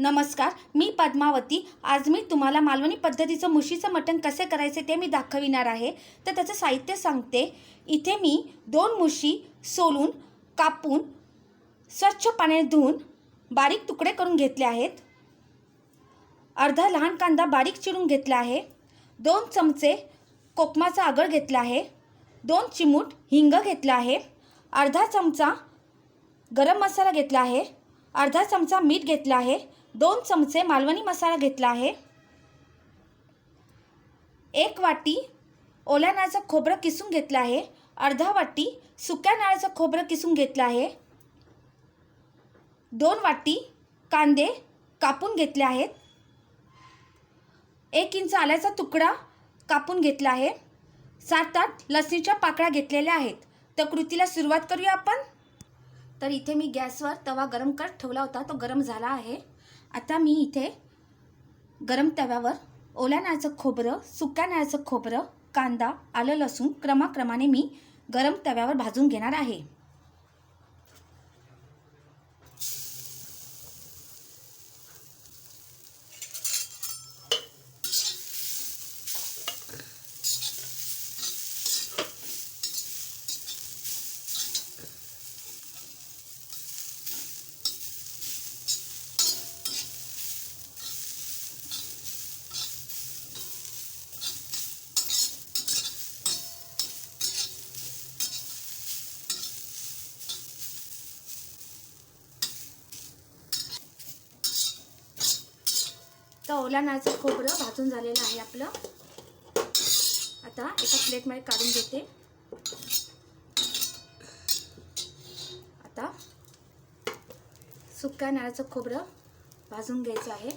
नमस्कार मी पद्मावती. आज मी तुम्हाला मालवणी पद्धतीचं मुशीचं मटण कसे करायचे ते मी दाखविणार आहे. तर त्याचं साहित्य सांगते. इथे मी दोन मुशी सोलून कापून स्वच्छ पाण्याने धुवून बारीक तुकडे करून घेतले आहेत. अर्धा लहान कांदा बारीक चिरून घेतला आहे. दोन चमचे कोकमाचा आगळ घेतला आहे. दोन चिमूट हिंग घेतला आहे. अर्धा चमचा गरम मसाला घेतला आहे. अर्धा चमचा मीठ घेतला आहे. दोन चमचे मालवणी मसाला घेतला आहे. एक वाटी ओल्या नाळाचं खोबरं किसून घेतलं आहे. अर्धा वाटी सुक्या नाळाचं खोबरं किसून घेतलं आहे. दोन वाटी कांदे कापून घेतले आहेत. एक इंच आल्याचा तुकडा कापून घेतला आहे. सात आठ लसणीच्या पाकळ्या घेतलेल्या आहेत. तर कृतीला सुरुवात करूया आपण. तर इथे मी गॅसवर तवा गरम करत ठेवला होता. तो गरम झाला आहे. आता मी इथे गरम तव्यावर ओल्या नाळचं खोबरं सुक्या नाळचं खोबरं कांदा आलं लसूण क्रमाक्रमाने मी गरम तव्यावर भाजून घेणार आहे. तर ओला नाळाचं खोबरं भाजून झालेलं आहे आपलं. आता एका प्लेटमध्ये काढून घेते. आता सुक्या नाळाचं खोबरं भाजून घ्यायचं आहे.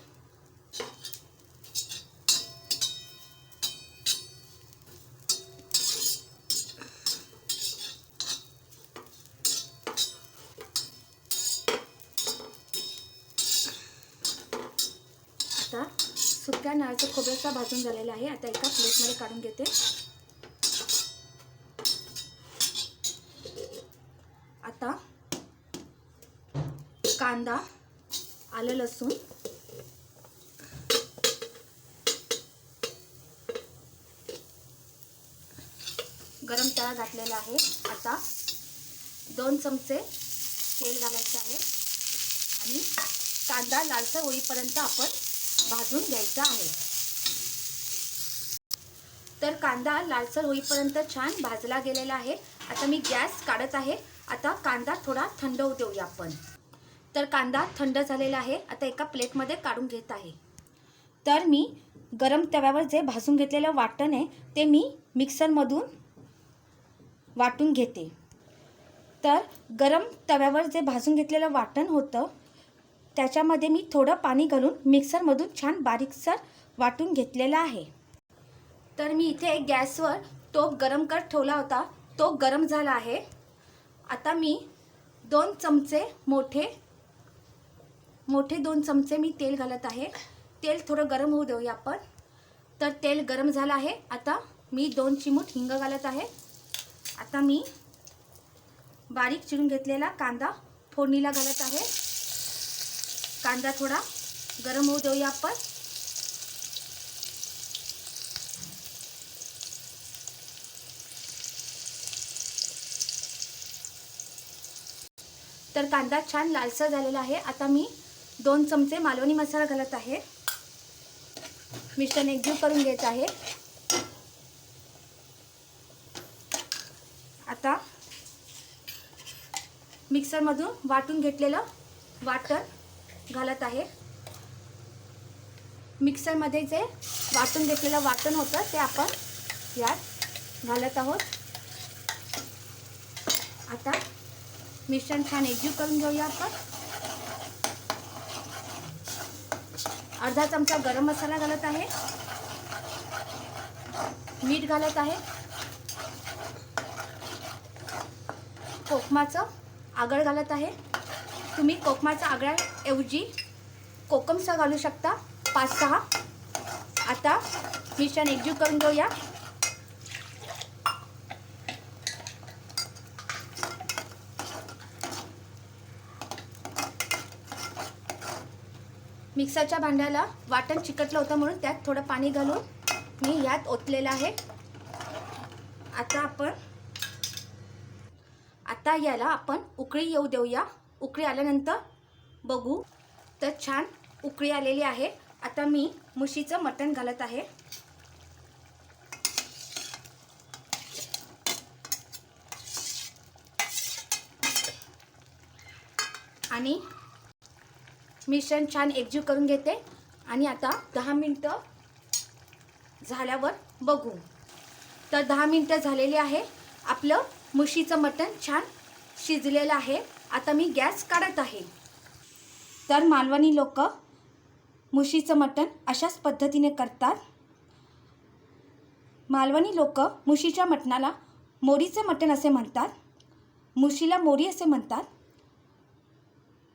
सुक्या नारचं खोबऱ्याचा भाजून झालेला आहे. आता एका प्लेटमध्ये काढून घेते. आता कांदा आलं लसूण. गरम तळा घातलेला आहे. आता दोन चमचे तेल घालायचे आहे. आणि कांदा लालसर होईपर्यंत आपण भाजून घ्यायचा आहे. तर कांदा लालसर होईपर्यंत छान भाजला गेलेला आहे. आता मी गॅस काढत आहे. आता कांदा थोडा थंड होऊ देऊया आपण. तर कांदा थंड झालेला आहे. आता एका प्लेटमध्ये काढून घेत आहे. तर मी गरम तव्यावर जे भाजून घेतलेलं वाटण आहे ते मी मिक्सरमधून वाटून घेते. तर गरम तव्यावर जे भाजून घेतलेलं वाटण होतं त्याच्यामध्ये मी थोडं पाणी घालून मिक्सरमधून छान बारीकसर वाटून घेतलेलं आहे. तर मी इथे गॅसवर तोप गरम करत ठेवला होता. तो गरम झाला आहे. आता मी दोन चमचे मोठे मोठे दोन चमचे मी तेल घालत आहे. तेल थोडं गरम होऊ देऊया आपण. तर तेल गरम झालं आहे. आता मी दोन चिमूट हिंग घालत आहे. आता मी बारीक चिरून घेतलेला कांदा फोडणीला घालत आहे. कांदा थोडा गरम होऊ देऊया आपण. तर कांदा छान लालसर झालेला आहे. आता मी दोन चमचे मालवणी मसाला घालत आहे. मिश्रण एकजीव करून घ्यायचं आहे. आता मिक्सरमधून वाटून घेतलेलं वाटण घालत आहे. मिक्सरमध्ये जे वाटून घेतलेलं वाटण होतं ते आपण यात घालत आहोत. आता मिश्रण छान एकजीव करून घेऊया आपण. अर्धा चमचा गरम मसाला घालत आहे. मीठ घालत आहे. कोकमाचं आगळ घालत आहे. तुम्ही कोकमाच्या ऐवजी कोकमसा घालू शकता. पाच सहा. आता मिश्रण एकजीव करून घेऊया. मिक्सरच्या भांड्याला वाटण चिकटलं होतं म्हणून त्यात थोडं पाणी घालून मी यात ओतलेलं आहे. आता आपण आता याला आपण उकळी येऊ देऊया. उकळी आल्यानंतर बघू. तर छान उकळी आलेली आहे. आता मी मुशीचं मटण घालत आहे. आणि मिश्रण छान एकजीव करून घेते. आणि आता दहा मिनटं झाल्यावर बघू. तर दहा मिनटं झालेली आहे. आपलं मुशीचं मटण छान शिजलेलं आहे. आता मी गॅस काढत आहे. तर मालवणी लोक मुशीचं मटण अशाच पद्धतीने करतात. मालवणी लोक मुशीच्या मटणाला मोरीचे मटण असे म्हणतात. मुशीला मोरी असे म्हणतात.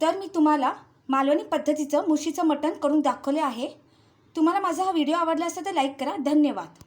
तर मी तुम्हाला मालवणी पद्धतीचं मुशीचं मटण करून दाखवले आहे. तुम्हाला माझा हा व्हिडिओ आवडला असेल तर लाईक करा. धन्यवाद.